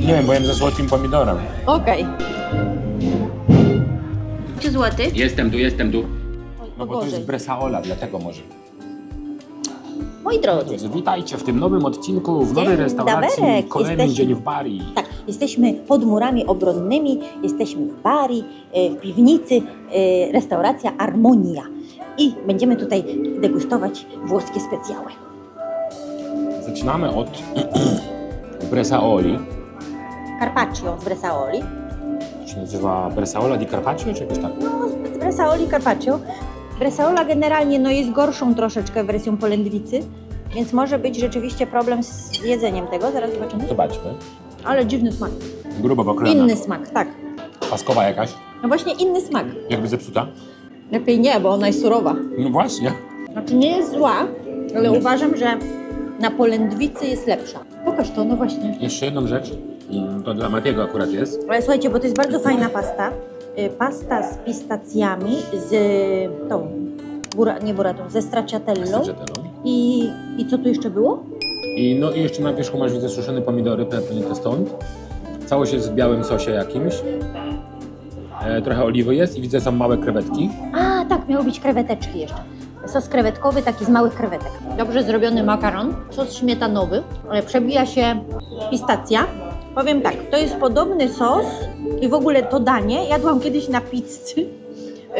Nie wiem, bo jem ze słodkim pomidorem. Okej. Czy złoty? Jestem tu, jestem tu. No bo to jest bresaola, dlatego może. Moi drodzy, Witajcie w tym nowym odcinku, w nowej Dzień restauracji. doberek, Kolejny jesteśmy- dzień w Bari. tak, jesteśmy pod murami obronnymi, jesteśmy w Bari, e, w piwnicy, e, restauracja Armonia. I będziemy tutaj degustować włoskie specjały. Zaczynamy od bresaoli. Carpaccio z Bresaoli. To się nazywa bresaola di Carpaccio, czy jakoś tak? No, z Bresaoli Carpaccio. Bresaola generalnie no, jest gorszą troszeczkę wersją polędwicy, więc może być rzeczywiście problem z jedzeniem tego, zaraz zobaczymy. Zobaczmy. Ale dziwny smak. Grubo pokrojona. Inny smak, tak. Paskowa jakaś, No właśnie inny smak. jakby zepsuta. Lepiej nie, bo ona jest surowa. No właśnie. Znaczy nie jest zła, ale uważam, że na polędwicy jest lepsza. Pokaż to, no właśnie. Jeszcze jedną rzecz, to dla Matiego akurat jest. Ale słuchajcie, bo to jest bardzo fajna pasta. Y, Pasta z pistacjami, z tą, bura, nie buratą, ze stracciatellą. Stracciatellą. I, I co tu jeszcze było? I no i jeszcze na wierzchu masz widzę suszone pomidory, pepernite stąd. Całość jest w białym sosie jakimś. E, trochę oliwy jest i widzę są małe krewetki. A, tak, miały być kreweteczki jeszcze. Sos krewetkowy, taki z małych krewetek. Dobrze zrobiony makaron, sos śmietanowy, ale przebija się pistacja. Powiem tak, to jest podobny sos i w ogóle to danie jadłam kiedyś na pizzy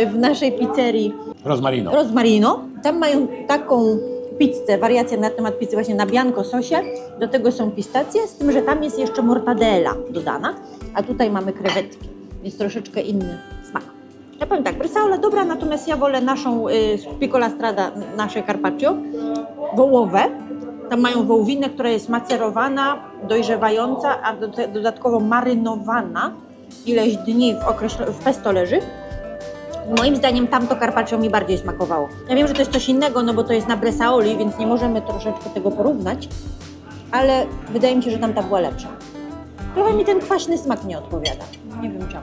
w naszej pizzerii Rozmarino. Rosmarino. Tam mają taką pizzę, wariację na temat pizzy właśnie na bianco sosie. Do tego są pistacje, z tym, że tam jest jeszcze mortadella dodana, a tutaj mamy krewetki, więc troszeczkę inny smak. Ja powiem tak, bresaola dobra, natomiast ja wolę naszą y, piccola strada, nasze carpaccio, wołowe. Tam mają wołowinę, która jest macerowana, dojrzewająca, a do, dodatkowo marynowana ileś dni w, określ- w pesto leży. Moim zdaniem tamto carpaccio mi bardziej smakowało. Ja wiem, że to jest coś innego, no bo to jest na bresaoli, więc nie możemy troszeczkę tego porównać, ale wydaje mi się, że tamta była lepsza. Trochę mi ten kwaśny smak nie odpowiada. Nie wiem czemu.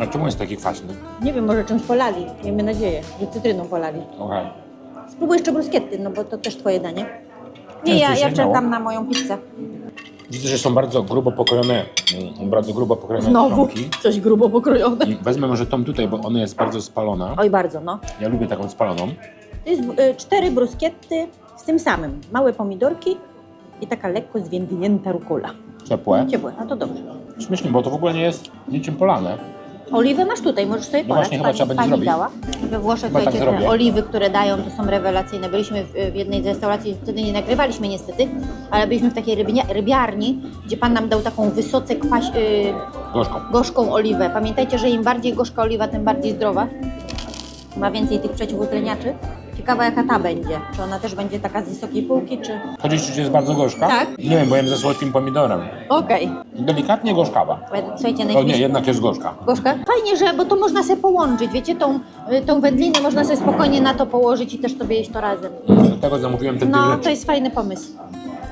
A czemu jest taki kwaśny? Nie wiem, może czymś polali. Miejmy nadzieję, że cytryną polali. Okej. Spróbuj jeszcze bruskietty, no bo to też twoje danie. Nie, ja, ja czekam na moją pizzę. Widzę, że są bardzo grubo pokrojone, mm, bardzo grubo pokrojone Znowu kromki. coś grubo pokrojone. I Wezmę może tą tutaj, bo ona jest bardzo spalona. Oj, bardzo, no. Ja lubię taką spaloną. To jest y, cztery bruskietty z tym samym. Małe pomidorki i taka lekko zwiędnięta rukola. Ciepłe. Ciepłe, no to dobrze. Śmiesznie, bo to w ogóle nie jest niczym polane. Oliwę masz tutaj, możesz sobie No polać. właśnie, chyba trzeba będzie pani zrobić. dała. We Włoszech, Chyba tak słuchajcie, te zrobię. oliwy, które dają, to są rewelacyjne. Byliśmy w, w jednej z restauracji, wtedy nie nagrywaliśmy niestety, ale byliśmy w takiej rybnia, rybiarni, gdzie pan nam dał taką wysoce kwaś, y, Gorzką. gorzką oliwę. Pamiętajcie, że im bardziej gorzka oliwa, tym bardziej zdrowa. Ma więcej tych przeciwutleniaczy. Ciekawa jaka ta będzie. Czy ona też będzie taka z wysokiej półki, czy... Chodzisz, czy jest bardzo gorzka? Tak. Nie wiem, bo jem ze słodkim pomidorem. Okej. Delikatnie gorzkawa. Słuchajcie, O nie, jednak jest gorzka. Gorzka? Fajnie, że, bo to można sobie połączyć, wiecie, tą, y, tą wędlinę można sobie spokojnie na to położyć i też sobie jeść to razem. Dlatego zamówiłem te dwie No, rzeczy. to jest fajny pomysł.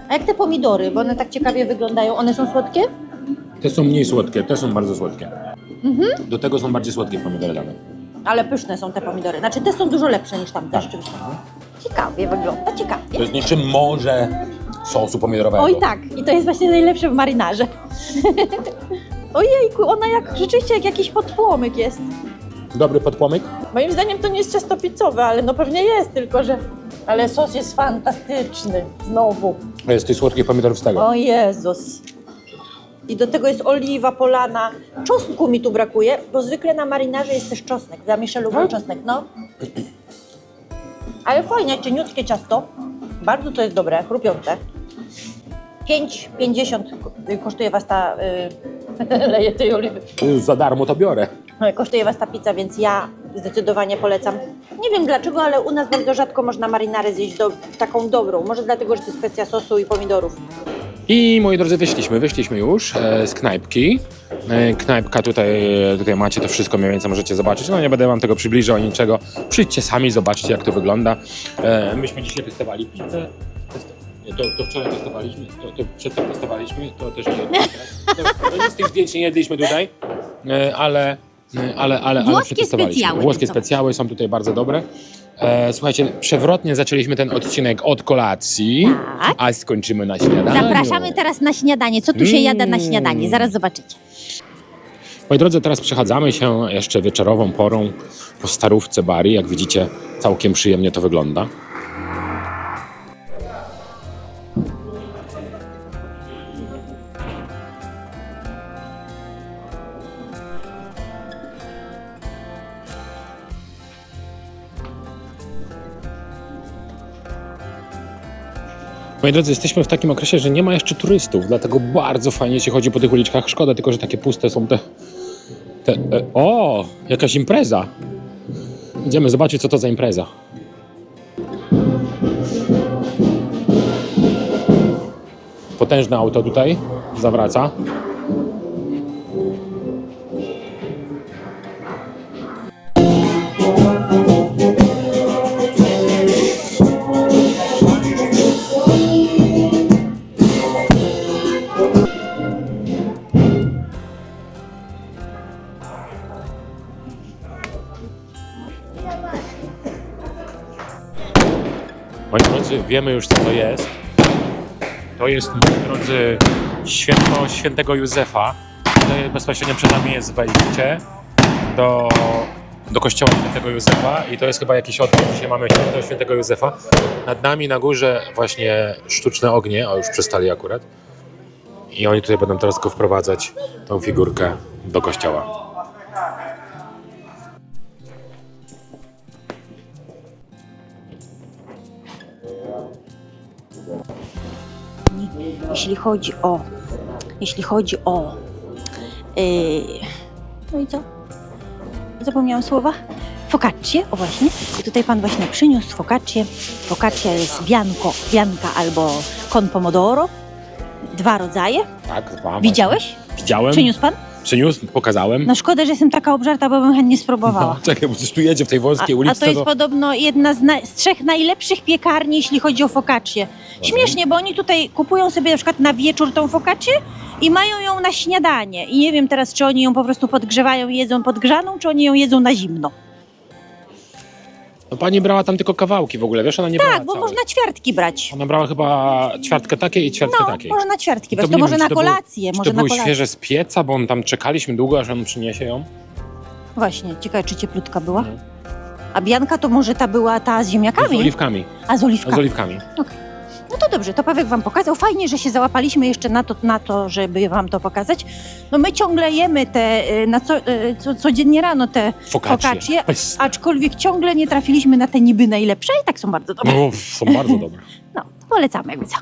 A jak te pomidory, bo one tak ciekawie wyglądają, one są słodkie? Te są mniej słodkie, te są bardzo słodkie. Mhm. Do tego są bardziej słodkie pomidory dane. Ale pyszne są te pomidory. Znaczy te są dużo lepsze niż tamte, Tak. rzeczywiście. Ciekawie wygląda, ciekawie. To jest niczym morze sosu pomidorowego. Oj tak, i to jest właśnie najlepsze w marynarze. Ojejku, ona jak rzeczywiście jak jakiś podpłomyk jest. Dobry podpłomyk? Moim zdaniem to nie jest ciasto pizzowe, ale no pewnie jest, tylko że... Ale sos jest fantastyczny, znowu. Jest tych słodkich pomidorów z tego. O Jezus. I do tego jest oliwa polana. Czosnku mi tu brakuje, bo zwykle na marynarze jest też czosnek. Zamieszczę lubię Tak? czosnek, no. Ale fajnie, cieniutkie ciasto. Bardzo to jest dobre, chrupiące. 5,50 ko- kosztuje was ta... Yy, leje tej oliwy. Za darmo to biorę. Kosztuje was ta pizza, więc ja zdecydowanie polecam. Nie wiem dlaczego, ale u nas bardzo rzadko można marynarę zjeść do, taką dobrą. Może dlatego, że to jest kwestia sosu i pomidorów. I moi drodzy, wyszliśmy, wyszliśmy już e, z knajpki. E, knajpka tutaj, tutaj macie to wszystko mniej więcej możecie zobaczyć. No nie będę wam tego przybliżał niczego. Przyjdźcie sami, zobaczcie jak to wygląda. E, myśmy dzisiaj testowali pizzę. Nie, To, to wczoraj testowaliśmy, to, to przedtem testowaliśmy, to też nie jedliśmy teraz. To, to nic z tych zdjęć nie jedliśmy tutaj, e, ale, e, ale, ale, ale Włoskie przetestowaliśmy. specjały Włoskie specjały są tutaj bardzo dobre. E, słuchajcie, przewrotnie zaczęliśmy ten odcinek od kolacji, Tak. a skończymy na śniadaniu. Zapraszamy teraz na śniadanie. Co tu się jada na Mm. śniadanie? Zaraz zobaczycie. Moi drodzy, teraz przechadzamy się jeszcze wieczorową porą po starówce Bari. Jak widzicie, całkiem przyjemnie to wygląda. Moi drodzy, jesteśmy w takim okresie, że nie ma jeszcze turystów, dlatego bardzo fajnie się chodzi po tych uliczkach. Szkoda tylko, że takie puste są te te, e, o, jakaś impreza. Idziemy zobaczyć, co to za impreza. Potężne auto tutaj zawraca. Moi drodzy, wiemy już, co to jest. To jest, moi drodzy, święto świętego Józefa. Tutaj bezpośrednio przed nami jest wejście do, do kościoła świętego Józefa i to jest chyba jakiś odwrót. Dzisiaj mamy święto świętego Józefa. Nad nami na górze właśnie sztuczne ognie, a już przestali akurat. I oni tutaj będą teraz go wprowadzać, tą figurkę, do kościoła. Jeśli chodzi o. Jeśli chodzi o. Yy, no i co? Zapomniałam słowa. Focaccie, o właśnie. I tutaj pan właśnie przyniósł focaccie. Focaccia jest bianco, bianca albo con pomodoro. Dwa rodzaje. Tak, dwa. Widziałeś? Widziałem. Przyniósł pan? Przyniósł, pokazałem. No szkoda, że jestem taka obżarta, bo bym chętnie spróbowała. No, czekaj, bo coś tu jedzie w tej A, wąskiej a uliczce. to jest podobno jedna z, na, z trzech najlepszych piekarni, jeśli chodzi o focaccie. Śmiesznie, bo oni tutaj kupują sobie na przykład na wieczór tą focaccię i mają ją na śniadanie. I nie wiem teraz, czy oni ją po prostu podgrzewają i jedzą podgrzaną, czy oni ją jedzą na zimno. No, pani brała tam tylko kawałki w ogóle, wiesz, ona nie brała Tak, bo całej. można ćwiartki brać. Ona brała chyba ćwiartkę takiej i ćwiartkę No, takiej. można ćwiartki brać. To nie może wiem, na czy kolację, Czy może to na były kolację. świeże z pieca, bo on tam czekaliśmy długo, aż on przyniesie ją. Właśnie, ciekawe, czy cieplutka była. Mhm. A bianka to może ta była ta z Z ziemniakami? oliwkami. A z oliwkami. Z oliwkami. No to dobrze, to Paweł Wam pokazał. Fajnie, że się załapaliśmy jeszcze na to, na to żeby Wam to pokazać. No my ciągle jemy te, y, na co, y, co, codziennie rano te Focaccie. focaccie, aczkolwiek ciągle nie trafiliśmy na te niby najlepsze i tak są bardzo dobre. O, są bardzo dobre. No, polecamy jakby co.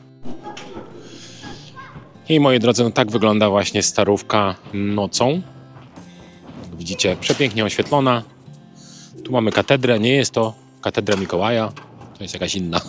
I moi drodzy, no tak wygląda właśnie starówka nocą. Widzicie, przepięknie oświetlona. Tu mamy katedrę, nie jest to katedra Mikołaja, to jest jakaś inna.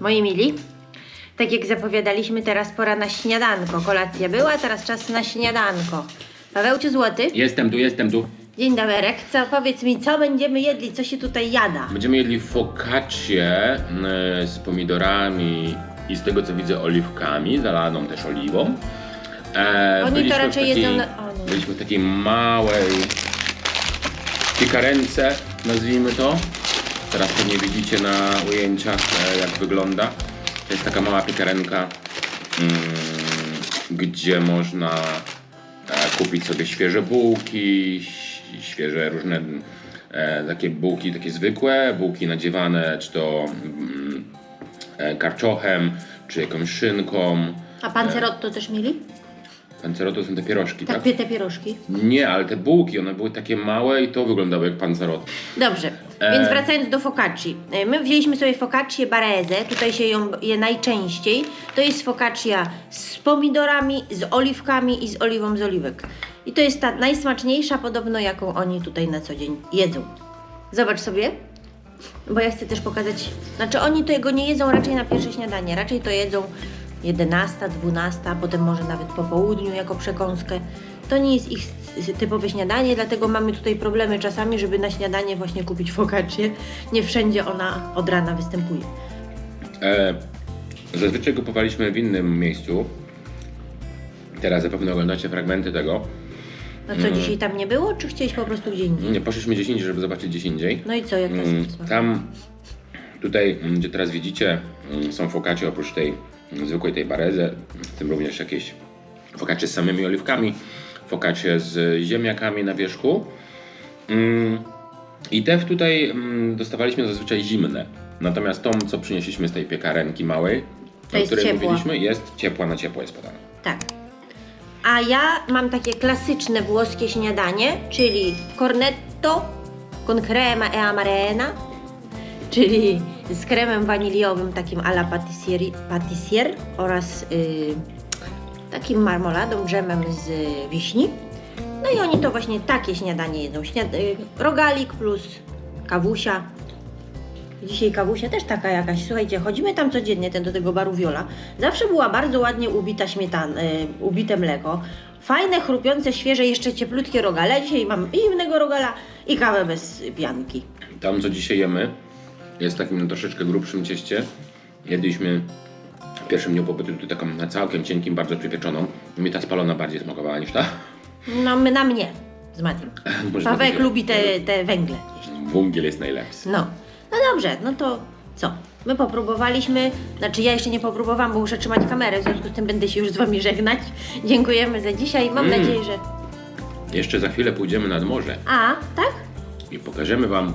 Moi mili, tak jak zapowiadaliśmy, teraz pora na śniadanko. Kolacja była, teraz czas na śniadanko. Pawełciu Złoty, Jestem tu, jestem tu. dzień dobry. Co, powiedz mi, co będziemy jedli, co się tutaj jada? Będziemy jedli focaccię y, z pomidorami i z tego co widzę oliwkami, zalaną też oliwą. E, Oni to byliśmy w raczej jedzą na... O, no. Byliśmy w takiej małej piekarence, nazwijmy to. Teraz pewnie widzicie na ujęciach, e, jak wygląda. To jest taka mała piekarenka, mm, gdzie można e, kupić sobie świeże bułki, świeże różne e, takie bułki, takie zwykłe, bułki nadziewane, czy to mm, karczochem, czy jakąś szynką. A pancerotto też mieli? Panceroto są te pierożki, tak? Tak, te pierożki. Nie, ale te bułki, one były takie małe i to wyglądało jak panceroto. Dobrze, E. więc wracając do focacci. E, My wzięliśmy sobie focaccię bareze, tutaj się ją je najczęściej. To jest focaccia z pomidorami, z oliwkami i z oliwą z oliwek. I to jest ta najsmaczniejsza podobno, jaką oni tutaj na co dzień jedzą. Zobacz sobie, bo ja chcę też pokazać, znaczy oni tego nie jedzą raczej na pierwsze śniadanie, raczej to jedzą 11, 12, a potem może nawet po południu jako przekąskę. To nie jest ich typowe śniadanie, dlatego mamy tutaj problemy czasami, żeby na śniadanie właśnie kupić focaccię. Nie wszędzie ona od rana występuje. E, zazwyczaj kupowaliśmy w innym miejscu. Teraz zapewne oglądacie fragmenty tego. No co, dzisiaj tam nie było, czy chciałeś po prostu gdzie indziej? Nie, poszliśmy gdzieś indziej, żeby zobaczyć gdzieś indziej. No i co, jak to Mm? Tam, tutaj, mm, gdzie teraz widzicie, mm, są focaccie oprócz tej mm, zwykłej tej barezy, w tym również jakieś focaccie z samymi oliwkami, focaccie z ziemniakami na wierzchu. Mm, I te tutaj mm, dostawaliśmy zazwyczaj zimne. Natomiast tą, co przynieśliśmy z tej piekarenki małej, To o której ciepła. mówiliśmy, jest ciepła na ciepło jest podana. Tak. A ja mam takie klasyczne włoskie śniadanie, czyli cornetto con crema e amarena, czyli z kremem waniliowym takim à la patissieri- patissier oraz y, takim marmoladą, dżemem z wiśni. No i oni to właśnie takie śniadanie jedzą. Śniad- y, rogalik plus kawusia. Dzisiaj kawusia też taka jakaś, słuchajcie, chodzimy tam codziennie ten do tego baru Viola. Zawsze była bardzo ładnie ubita śmietana, y, ubite mleko. Fajne, chrupiące, świeże, jeszcze cieplutkie rogale. Dzisiaj mam i innego rogala i kawę bez pianki. Tam, co dzisiaj jemy, jest w takim troszeczkę grubszym cieście. Jedliśmy w pierwszym dniu pobytu tutaj taką na całkiem cienkim, bardzo przypieczoną. Mi ta spalona bardziej smakowała niż ta. No my na mnie z Matiem. Pawełek lubi te, te węgle jeść. Węgiel jest najlepszy. No. No dobrze, no to co? My popróbowaliśmy, znaczy ja jeszcze nie popróbowałam, bo muszę trzymać kamerę, w związku z tym będę się już z Wami żegnać. Dziękujemy za dzisiaj. Mam Mm. nadzieję, że... Jeszcze za chwilę pójdziemy nad morze A, tak? i pokażemy Wam,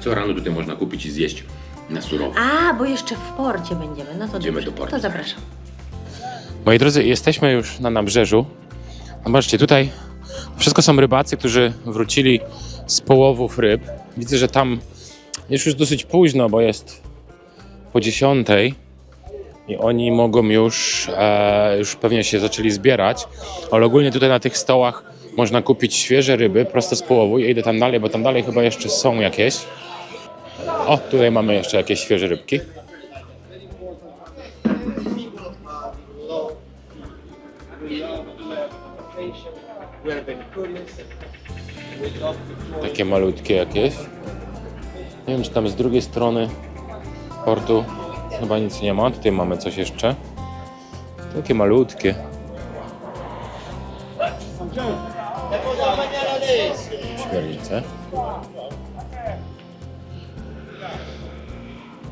co rano tutaj można kupić i zjeść na surowo. A, bo jeszcze w porcie będziemy. No to Idziemy dobrze. do portu. To zapraszam. Moi drodzy, jesteśmy już na nabrzeżu. Zobaczcie, tutaj wszystko są rybacy, którzy wrócili z połowów ryb. Widzę, że tam jest już dosyć późno, bo jest po dziesiątej i oni mogą już, e, już pewnie się zaczęli zbierać, ale ogólnie tutaj na tych stołach można kupić świeże ryby prosto z połowu. Ja idę tam dalej, bo tam dalej chyba jeszcze są jakieś. O, tutaj mamy jeszcze jakieś świeże rybki. Takie malutkie jakieś. Nie wiem, czy tam z drugiej strony portu chyba nic nie ma. Tutaj mamy coś jeszcze. Takie malutkie.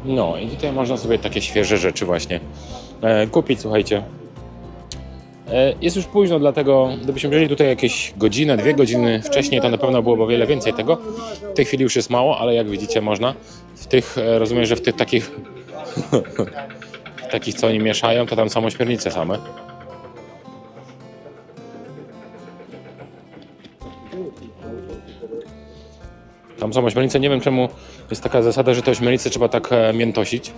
No i tutaj można sobie takie świeże rzeczy właśnie e, kupić, słuchajcie. E, Jest już późno, dlatego gdybyśmy wzięli tutaj jakieś godzinę, dwie godziny wcześniej, to na pewno byłoby o wiele więcej tego. W tej chwili już jest mało, ale jak widzicie można. W tych, e, rozumiem, że w tych takich, takich co oni mieszają, to tam są ośmiornice same. Tam są ośmiornice, nie wiem czemu jest taka zasada, że te ośmiornice trzeba tak e, miętosić.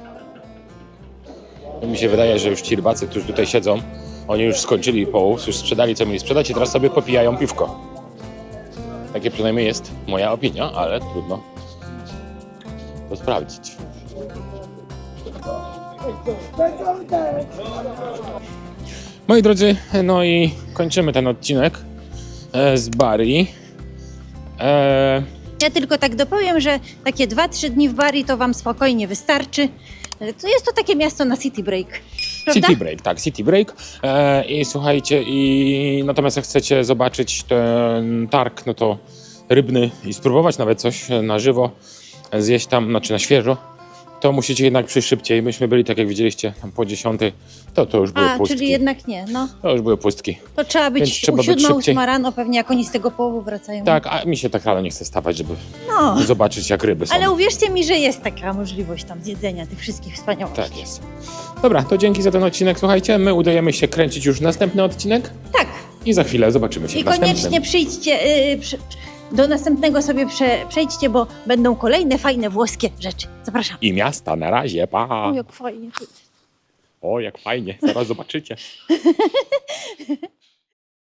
Mi się wydaje, że już ci rybacy, którzy tutaj siedzą, oni już skończyli połów, już sprzedali co mieli sprzedać i teraz sobie popijają piwko. Takie przynajmniej jest moja opinia, ale trudno to sprawdzić. Moi drodzy, no i kończymy ten odcinek e, z Bari. E, Ja tylko tak dopowiem, że takie 2-3 dni w Bari to Wam spokojnie wystarczy. To jest to takie miasto na city break. Prawda? City Break, tak, City Break. E, I słuchajcie, i natomiast jak chcecie zobaczyć ten targ, no to rybny i spróbować nawet coś na żywo zjeść tam, znaczy na świeżo, to musicie jednak przyjść szybciej. Myśmy byli, tak jak widzieliście, tam po 10, to to już były A, pustki. czyli jednak nie. No, To już były pustki. to trzeba Więc być trzeba u być 7 szybciej. 8 rano, pewnie jak oni z tego połowu wracają. Tak, a mi się tak rano nie chce stawać, żeby No, zobaczyć jak ryby są. ale uwierzcie mi, że jest taka możliwość tam zjedzenia tych wszystkich wspaniałości. Tak jest. Dobra, to dzięki za ten odcinek. Słuchajcie, my udajemy się kręcić już następny odcinek. Tak, I za chwilę zobaczymy się I w następnym. koniecznie przyjdźcie, yy, przy, do następnego sobie prze, przejdźcie, bo będą kolejne fajne włoskie rzeczy. Zapraszam. I miasta, na razie, pa! O, jak fajnie. O, jak fajnie, zaraz zobaczycie.